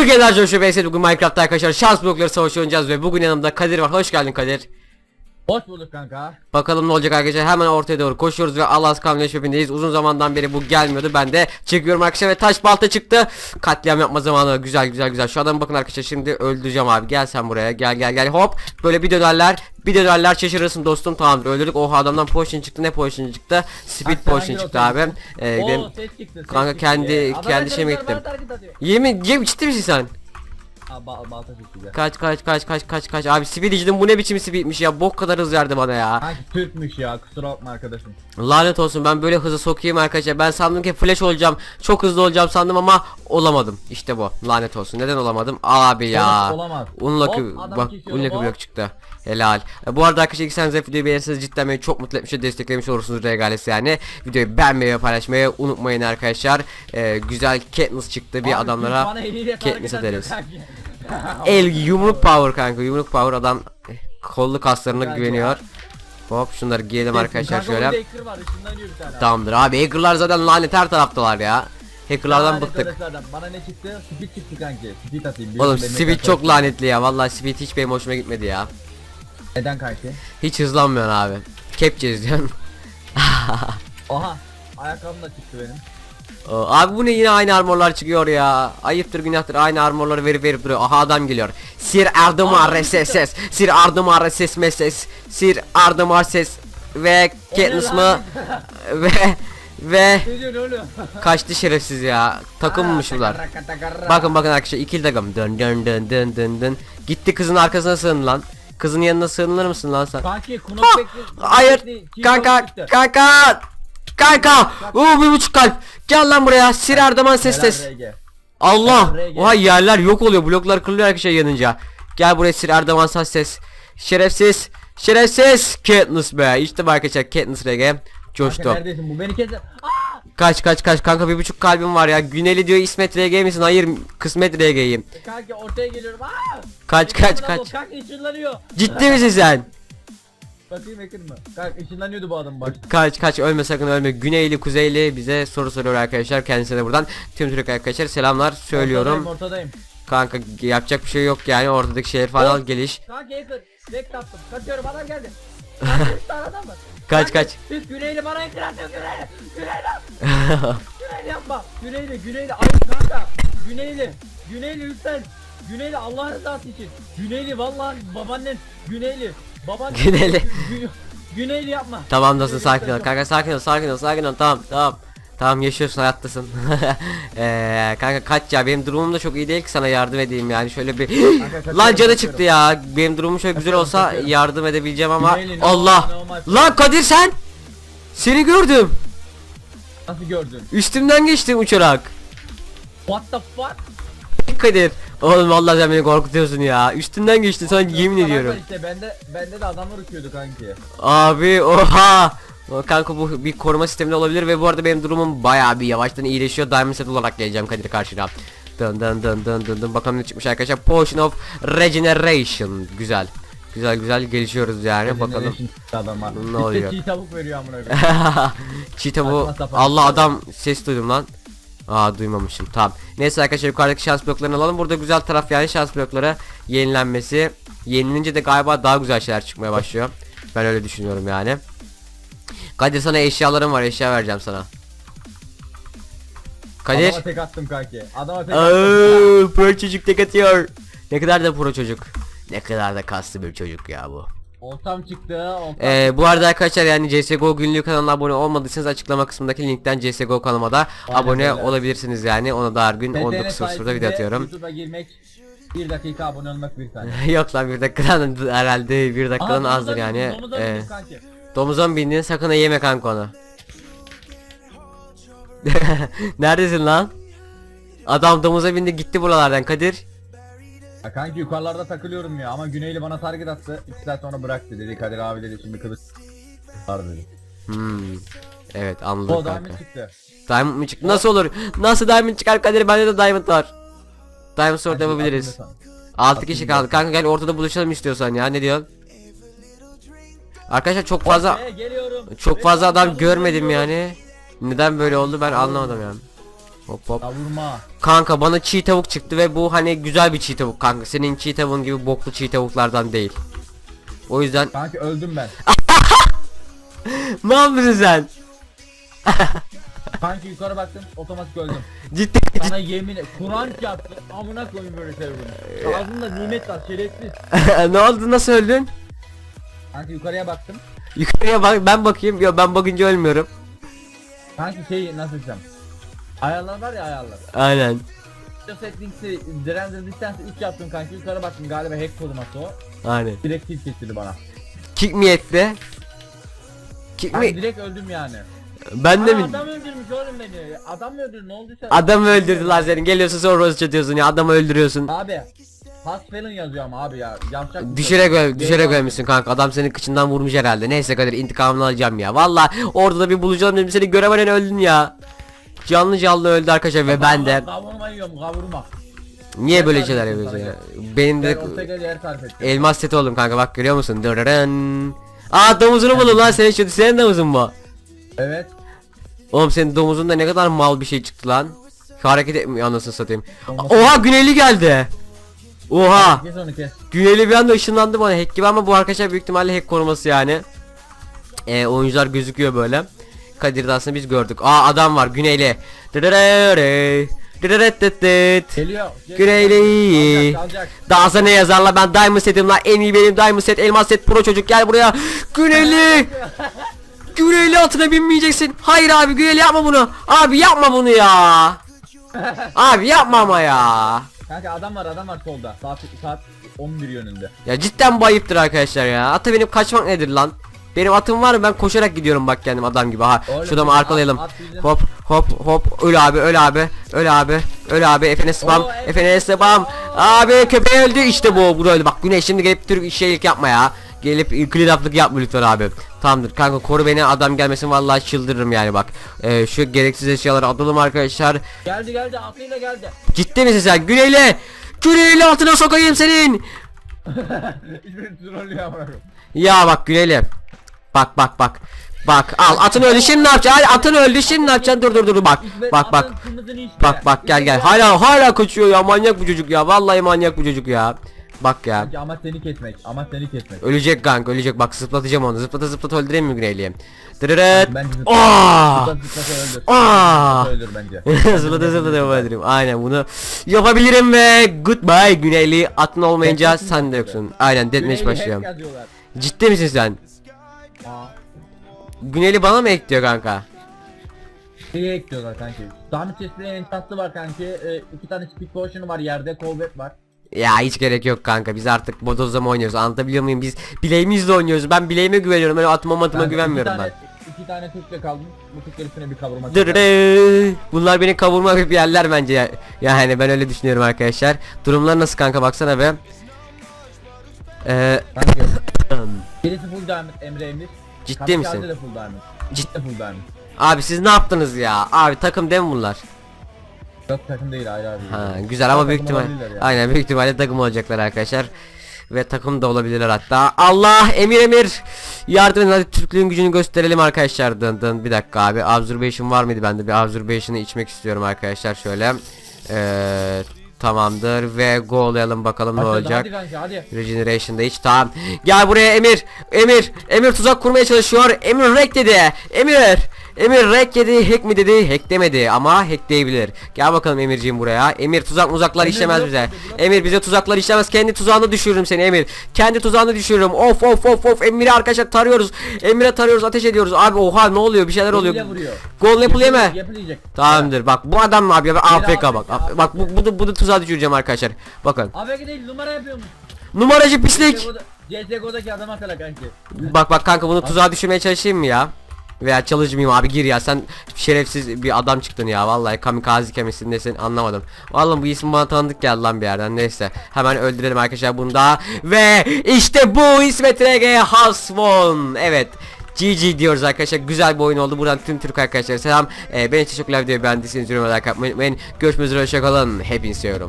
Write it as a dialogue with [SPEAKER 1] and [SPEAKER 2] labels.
[SPEAKER 1] Bugün Coşu Bey'se bugün Minecraft'ta arkadaşlar şans blokları savaşı oynayacağız ve bugün yanımda Kadir var. Hoş geldin Kadir.
[SPEAKER 2] Hoş bulduk kanka.
[SPEAKER 1] Bakalım ne olacak arkadaşlar. Hemen ortaya doğru koşuyoruz ve Allah's Kamyon Shop'indeyiz. Uzun zamandan beri bu gelmiyordu. Ben de çekiyorum arkadaşlar ve taş balta çıktı. Katliam yapma zamanı. Güzel güzel güzel. Şu adamı bakın arkadaşlar şimdi öldüreceğim abi. Gel sen buraya. Gel gel gel. Hop. Böyle bir dönerler. Bir dönerler şaşırırsın dostum. Tamamdır öldürdük. Oha adamdan potion çıktı. Ne potion çıktı? Speed
[SPEAKER 2] sen
[SPEAKER 1] potion
[SPEAKER 2] hangi
[SPEAKER 1] çıktı abi. Ee,
[SPEAKER 2] Oo,
[SPEAKER 1] benim-
[SPEAKER 2] ses çıktı, ses
[SPEAKER 1] Kanka
[SPEAKER 2] çıktı.
[SPEAKER 1] kendi-
[SPEAKER 2] Adam
[SPEAKER 1] kendi şeyime
[SPEAKER 2] arkadaşlar
[SPEAKER 1] gittim.
[SPEAKER 2] bana hareket atıyor.
[SPEAKER 1] Yemin, yemin ciddi misin sen?
[SPEAKER 2] Aa, ba balta çıktı ya.
[SPEAKER 1] Kaç kaç kaç kaç kaç kaç. Abi speed içtim bu ne biçim speedmiş ya? Bok kadar hız verdi bana ya.
[SPEAKER 2] Kanki Türkmüş ya kusura bakma arkadaşım.
[SPEAKER 1] Lanet olsun ben böyle hızı sokayım arkadaşlar. Ben sandım ki flash olacağım çok hızlı olacağım sandım ama olamadım. İşte bu lanet olsun. Neden olamadım? Abi ya.
[SPEAKER 2] Olamaz.
[SPEAKER 1] Unlucky
[SPEAKER 2] Hop, adam
[SPEAKER 1] bak
[SPEAKER 2] kesiyor,
[SPEAKER 1] unlucky
[SPEAKER 2] hop.
[SPEAKER 1] blok çıktı. Helal. E, bu arada arkadaşlar ilk videoyu beğenirseniz cidden beni çok mutlu etmiş ve desteklemiş olursunuz regalesi yani. Videoyu beğenmeyi ve paylaşmayı unutmayın arkadaşlar. E, güzel Katniss çıktı bir
[SPEAKER 2] Abi,
[SPEAKER 1] adamlara.
[SPEAKER 2] Türk bana eliyle
[SPEAKER 1] Katniss ederiz. El yumruk power kanka yumruk power adam eh, kollu kaslarına
[SPEAKER 2] Kanka.
[SPEAKER 1] güveniyor. Hop şunları giyelim arkadaşlar
[SPEAKER 2] Kanka
[SPEAKER 1] şöyle.
[SPEAKER 2] hacker var.
[SPEAKER 1] Tamamdır abi hackerlar zaten lanet her taraftalar ya. Hackerlardan
[SPEAKER 2] Lanet
[SPEAKER 1] bıktık.
[SPEAKER 2] adam. Bana ne çıktı? Speed çıktı kanki. Speed atayım.
[SPEAKER 1] Oğlum speed çok- lanetli ya. Vallahi speed hiç benim hoşuma gitmedi ya.
[SPEAKER 2] Neden kanki?
[SPEAKER 1] Hiç hızlanmıyorsun abi. Kepçe izliyorsun.
[SPEAKER 2] Oha. Ayakkabım da çıktı benim.
[SPEAKER 1] Oo, abi bu ne yine aynı armorlar çıkıyor ya. Ayıptır günahtır aynı armorları verip verip duruyor. Aha adam geliyor. Sir Ardımar ses Sir Ardımar ses meses. Sir Ardımar ses ve Katniss mı ve ve kaçtı şerefsiz ya. Takımmış bunlar. Bakın bakın arkadaşlar ikili takım. Dön dön dön dön dön dön. Gitti kızın arkasına sığın lan. Kızın yanına sığınır mısın lan sen?
[SPEAKER 2] Kanki.
[SPEAKER 1] Hayır kanka kanka kanka Oo bir buçuk kalp. Gel lan buraya. Sir Ardaman ses ses. Allah. Oha yerler yok oluyor. Bloklar kırılıyor arkadaşlar yanınca. Gel buraya Sir Ardaman ses ses. Şerefsiz. Şerefsiz. Katniss be. İşte arkadaşlar Katniss RG Coştu.
[SPEAKER 2] Neredesin? Bu beni kez. Aa!
[SPEAKER 1] Kaç kaç kaç. Kanka bir buçuk kalbim var ya. Güneli diyor İsmet RG misin? Hayır kısmet RG'yim
[SPEAKER 2] Kanki ortaya geliyorum. Aa!
[SPEAKER 1] Kaç kaç kaç.
[SPEAKER 2] Kanka.
[SPEAKER 1] Ciddi misin sen
[SPEAKER 2] Bakayım mı? Kanka ışınlanıyordu bu adam bak.
[SPEAKER 1] Kaç kaç ölme sakın ölme Güneyli kuzeyli bize soru soruyor arkadaşlar Kendisine de buradan tüm Türk arkadaşlar selamlar söylüyorum
[SPEAKER 2] Ortadayım, ortadayım.
[SPEAKER 1] Kanka yapacak bir şey yok yani ortadaki şehir falan al geliş
[SPEAKER 2] Kanka hacker. Rek tattım. Kaçıyorum adam geldi. Kanka üç tane adam var.
[SPEAKER 1] Kaç, kaç.
[SPEAKER 2] Biz Güneyli bana hacker atıyor Güneyli. Güneyli. Güneyli yapma. Güneyli Güneyli. Ay kanka. Güneyli. Güneyli lütfen. Güneyli Allah rızası için. Güneyli vallahi babaannen Güneyli. Baban
[SPEAKER 1] Güneyli.
[SPEAKER 2] Gü- Güneyli yapma.
[SPEAKER 1] Tamam dostum
[SPEAKER 2] Güneyli
[SPEAKER 1] sakin ol. Kanka sakin ol sakin ol sakin ol. Tamam tamam. Tamam yaşıyorsun hayattasın. Eee kanka kaç ya? Benim durumum da çok iyi değil ki sana yardım edeyim yani. Şöyle bir
[SPEAKER 2] kaçıyorum,
[SPEAKER 1] Lan canı çıktı ya. Benim durumum şöyle güzel olsa yardım edebileceğim ama
[SPEAKER 2] Güneyli,
[SPEAKER 1] Allah. Lan Kadir sen! Seni gördüm.
[SPEAKER 2] Nasıl gördün?
[SPEAKER 1] Üstümden geçtin uçarak.
[SPEAKER 2] What the fuck?
[SPEAKER 1] Kadir Oğlum vallahi sen beni korkutuyorsun ya Üstünden geçtin sana yemin ediyorum
[SPEAKER 2] Işte bende bende de adamlar uçuyordu kanki.
[SPEAKER 1] Abi oha Kanka bu bir koruma sisteminde olabilir ve bu arada benim durumum bayağı bir yavaştan iyileşiyor. Diamond set olarak geleceğim Kadir karşına. Dın dın dın dın dın dın bakalım ne çıkmış arkadaşlar. Potion of Regeneration. Güzel. Güzel güzel gelişiyoruz yani bakalım. Ne oluyor?
[SPEAKER 2] çiğ tavuk veriyor amına koyayım. Saçma sapan.
[SPEAKER 1] Allah adam ses duydum lan. Aa duymamışım tamam. Neyse arkadaşlar yukarıdaki şans bloklarını alalım. Burada güzel taraf yani şans blokları yenilenmesi. Yenilince de galiba daha güzel şeyler çıkmaya başlıyor. Ben öyle düşünüyorum yani. Kadir sana eşyalarım var eşya vereceğim sana. Kadir.
[SPEAKER 2] Adama tek attım kanki. Adama tek attım.
[SPEAKER 1] Pro çocuk tek atıyor. Ne kadar da pro çocuk. Ne kadar da kaslı bir çocuk ya bu.
[SPEAKER 2] Oltam çıktı. Oltam.
[SPEAKER 1] Ee, bu arada arkadaşlar yani CSGO günlüğü kanalına abone olmadıysanız açıklama kısmındaki linkten CSGO kanalıma da
[SPEAKER 2] Aynen
[SPEAKER 1] abone
[SPEAKER 2] öyle.
[SPEAKER 1] olabilirsiniz yani. Ona da her gün
[SPEAKER 2] BTN
[SPEAKER 1] 19.00'da
[SPEAKER 2] sayesinde
[SPEAKER 1] video atıyorum.
[SPEAKER 2] YouTube'a girmek 1 dakika abone olmak bir tane.
[SPEAKER 1] Yok lan bir dakikadan herhalde bir dakikadan
[SPEAKER 2] Aa,
[SPEAKER 1] azdır
[SPEAKER 2] domuza
[SPEAKER 1] yani.
[SPEAKER 2] bindim, domuza
[SPEAKER 1] Ee,
[SPEAKER 2] bindim kanki.
[SPEAKER 1] domuzon bindin sakın ha yeme kanka onu. Neredesin lan? Adam domuza bindi gitti buralardan Kadir.
[SPEAKER 2] Ya kanki yukarılarda takılıyorum ya ama Güneyli bana target attı. 2 saat sonra bıraktı dedi Kadir abi dedi şimdi kılıç var dedi.
[SPEAKER 1] Hmm. Evet anladım
[SPEAKER 2] O
[SPEAKER 1] kanka.
[SPEAKER 2] diamond çıktı.
[SPEAKER 1] Diamond mı çıktı? Nasıl olur? Nasıl diamond çıkar Kadir? Bende de diamond var. Diamond sword yapabiliriz.
[SPEAKER 2] aklımda san.
[SPEAKER 1] 6 kişi kaldı. Kanka gel ortada buluşalım istiyorsan ya. Ne diyorsun? Arkadaşlar çok fazla çok fazla adam görmedim yani. Neden böyle oldu ben anlamadım yani. Hop hop.
[SPEAKER 2] Kavurma.
[SPEAKER 1] Kanka bana çiğ tavuk çıktı ve bu hani güzel bir çiğ tavuk kanka. Senin çiğ tavuğun gibi boklu çiğ tavuklardan değil. O yüzden
[SPEAKER 2] Kanki öldüm ben.
[SPEAKER 1] ne yapıyorsun sen?
[SPEAKER 2] Kanki yukarı baktım otomatik öldüm.
[SPEAKER 1] Ciddi
[SPEAKER 2] Sana yemin et. Kur'an yaptı. Amına koyayım böyle sevdim. Ağzında nimet var şerefsiz.
[SPEAKER 1] ne oldu nasıl öldün?
[SPEAKER 2] Kanki yukarıya baktım.
[SPEAKER 1] Yukarıya bak ben bakayım. Yok ben bakınca ölmüyorum.
[SPEAKER 2] Kanki şey nasıl desem. Ayarlar var ya ayarlar.
[SPEAKER 1] Aynen.
[SPEAKER 2] Settings'i render distance 3 yaptım kanki yukarı baktım galiba hack koduması o.
[SPEAKER 1] Aynen.
[SPEAKER 2] Direkt kill getirdi bana.
[SPEAKER 1] Kick mi etti? Kick
[SPEAKER 2] Ben
[SPEAKER 1] mi?
[SPEAKER 2] direkt öldüm yani.
[SPEAKER 1] Ben de
[SPEAKER 2] Aa,
[SPEAKER 1] mi?
[SPEAKER 2] adam öldürmüş oğlum beni. Adam mı öldürdü ne olduysa.
[SPEAKER 1] Adamı öldürdüler seni. Geliyorsun sonra rose çatıyorsun ya. Adamı öldürüyorsun.
[SPEAKER 2] Abi. Has falan yazıyor ama abi ya. Yapacak
[SPEAKER 1] Düşerek öl, düşerek ölmüşsün kanka. Adam senin kıçından vurmuş herhalde. Neyse Kadir intikamını alacağım ya. Valla orada da bir bulacağım dedim seni göremeden öldün ya. Canlı canlı öldü arkadaşlar ve ben de.
[SPEAKER 2] Kavurma yiyorum kavurma.
[SPEAKER 1] Niye böyle şeyler yapıyorsun ya? Benim
[SPEAKER 2] Ben
[SPEAKER 1] de
[SPEAKER 2] ortaya yer tarif ettim.
[SPEAKER 1] elmas seti oldum kanka bak görüyor musun? Dırırın. Aa domuzunu buldum lan senin şu senin domuzun bu.
[SPEAKER 2] Evet.
[SPEAKER 1] Oğlum senin domuzunda ne kadar mal bir şey çıktı lan. Şu hareket etmiyor anasını satayım. Oha güneyli geldi. Oha.
[SPEAKER 2] Kes onu kes.
[SPEAKER 1] Güneyli bir anda ışınlandı bana hack gibi ama bu arkadaşlar büyük ihtimalle hack koruması yani. Ee, oyuncular gözüküyor böyle. Kadir'de aslında biz gördük. Aa adam var güneyli.
[SPEAKER 2] Geliyor.
[SPEAKER 1] Güneyli. Dansa ne yazarlar ben diamond setim lan en iyi benim diamond set elmas set pro çocuk gel buraya. Güneyli. Güneyli atına binmeyeceksin. Hayır abi Güneyli yapma bunu. Abi yapma bunu ya. Abi yapma ama ya.
[SPEAKER 2] Kanka adam var adam var solda. Saat, saat 11 yönünde.
[SPEAKER 1] Ya cidden bu ayıptır arkadaşlar ya. Ata binip kaçmak nedir lan? Benim atım var mı ben koşarak gidiyorum bak kendim adam gibi ha.
[SPEAKER 2] Oğlum
[SPEAKER 1] Şuradan arkalayalım.
[SPEAKER 2] at- at bizim-
[SPEAKER 1] Hop hop hop öl abi öl abi öl abi öl abi Efe'ne spam. Efe'ne spam abi köpeği öldü işte bu bu öldü bak Güneş şimdi gelip Türk şeylik yapma ya. Gelip clean yapma lütfen abi. Tamamdır kanka koru beni adam gelmesin vallahi çıldırırım yani bak. Ee, şu gereksiz eşyaları alalım arkadaşlar.
[SPEAKER 2] Geldi geldi aklıyla geldi.
[SPEAKER 1] Ciddi misin sen Güneyli? Güneyli altına sokayım senin.
[SPEAKER 2] Trollüyor.
[SPEAKER 1] Ya bak Güneyli. Bak bak bak. Bak al atın öldü şimdi ne yapacaksın? Hadi atın öldü şimdi ne yapacaksın? Dur dur dur bak. Bak bak. Bak bak gel gel. Hala hala kaçıyor ya. Manyak bu çocuk ya. Vallahi manyak bu çocuk ya. Bak ya.
[SPEAKER 2] Kanki ama seni kesmek. Ama seni kesmek.
[SPEAKER 1] Ölecek gank ölecek bak zıplatacağım onu zıplata zıplata öldüreyim mi Güneyli'yi? Dırırıt.
[SPEAKER 2] Bence zıpla-
[SPEAKER 1] Aaaa.
[SPEAKER 2] Zıpla zıpla öldür.
[SPEAKER 1] Aa!
[SPEAKER 2] Öldür bence.
[SPEAKER 1] zıplata zıplata öldüreyim. Aynen bunu yapabilirim ve goodbye Güneyli. Atın olmayınca sen de yoksun. Aynen deathmatch
[SPEAKER 2] yazıyorlar.
[SPEAKER 1] Ciddi misin sen?
[SPEAKER 2] Aa.
[SPEAKER 1] Güneyli bana mı ekliyor kanka?
[SPEAKER 2] Şeyi ekliyorlar kanki. Diamond chest'in enchantlı var kanki. Ee, iki tane speed potion'u var yerde. Colbert var.
[SPEAKER 1] Ya hiç gerek yok kanka biz artık bodozlama oynuyoruz anlatabiliyor muyum biz bileğimizle oynuyoruz ben bileğime güveniyorum öyle atıma matıma
[SPEAKER 2] Kanka,
[SPEAKER 1] güvenmiyorum
[SPEAKER 2] iki
[SPEAKER 1] ben.
[SPEAKER 2] tane, iki tane Türk'le kaldım. Bu Türk'ler üstüne bir kavurma.
[SPEAKER 1] Dırırı. Bunlar beni kavurma bir yerler bence ya. Yani ben öyle düşünüyorum arkadaşlar. Durumlar nasıl kanka baksana be. Ee,
[SPEAKER 2] Kanki. Birisi full diamond Emre Emir.
[SPEAKER 1] ciddi
[SPEAKER 2] Kapı
[SPEAKER 1] misin?
[SPEAKER 2] geldi de full diamond.
[SPEAKER 1] Ciddi.
[SPEAKER 2] de full diamond.
[SPEAKER 1] Abi siz ne yaptınız ya? Abi takım değil mi bunlar?
[SPEAKER 2] Yok takım değil ayrı abi.
[SPEAKER 1] Ha, güzel ama büyük ihtimal
[SPEAKER 2] olabilirler ya.
[SPEAKER 1] aynen büyük ihtimalle takım olacaklar arkadaşlar. Ve takım da olabilirler hatta. Allah Emir Emir yardım edin hadi Türklüğün gücünü gösterelim arkadaşlar. Dın dın bir dakika abi. Observation var mıydı bende? Bir observation'ı içmek istiyorum arkadaşlar şöyle. Ee, tamamdır ve go'layalım bakalım ne
[SPEAKER 2] Hadi,
[SPEAKER 1] olacak.
[SPEAKER 2] Hadi hadi.
[SPEAKER 1] Regeneration'da hiç tamam. Gel buraya Emir. Emir. Emir tuzak kurmaya çalışıyor. Emir rek dedi. Emir. Emir rek dedi. Hack mi dedi? Hack demedi ama hackleyebilir. Gel bakalım Emirciğim buraya. Emir tuzak muzaklar
[SPEAKER 2] Emir
[SPEAKER 1] işlemez bize. Emir bize tuzaklar işlemez. Kendi tuzağını düşürürüm seni Emir. Kendi tuzağını düşürürüm. Of of of of. Emir'i arkadaşlar tarıyoruz. Emir'e tarıyoruz. Ateş ediyoruz. Abi oha ne oluyor? Bir şeyler oluyor. Gol mu?
[SPEAKER 2] Yapılacak.
[SPEAKER 1] Tamamdır. Bak bu adam ne yapıyor? AFK bak.
[SPEAKER 2] AFK.
[SPEAKER 1] Bak bu bu bunu tuzağa düşüreceğim arkadaşlar. Bakın.
[SPEAKER 2] Abi değil numara yapıyormuş.
[SPEAKER 1] Numaracı pislik.
[SPEAKER 2] CSGO'da- CSGO'daki adama kala kanki.
[SPEAKER 1] Bak bak kanka bunu tuzağa düşürmeye çalışayım mı ya? Veya çalışmayayım abi gir ya. Sen şerefsiz bir adam çıktın ya. Vallahi kamikaze kemisindesin anlamadım. Vallahi bu isim bana tanıdık geldi lan bir yerden. Neyse hemen öldürelim arkadaşlar bunu da. Ve işte bu İsmet RG Hasvon evet GG diyoruz arkadaşlar. Güzel bir oyun oldu. Buradan tüm Türk arkadaşlar selam. Ee, beni çok videoyu beğendiyseniz yorumlara like atmayı unutmayın. Görüşmek üzere hoşçakalın hepinizi seviyorum.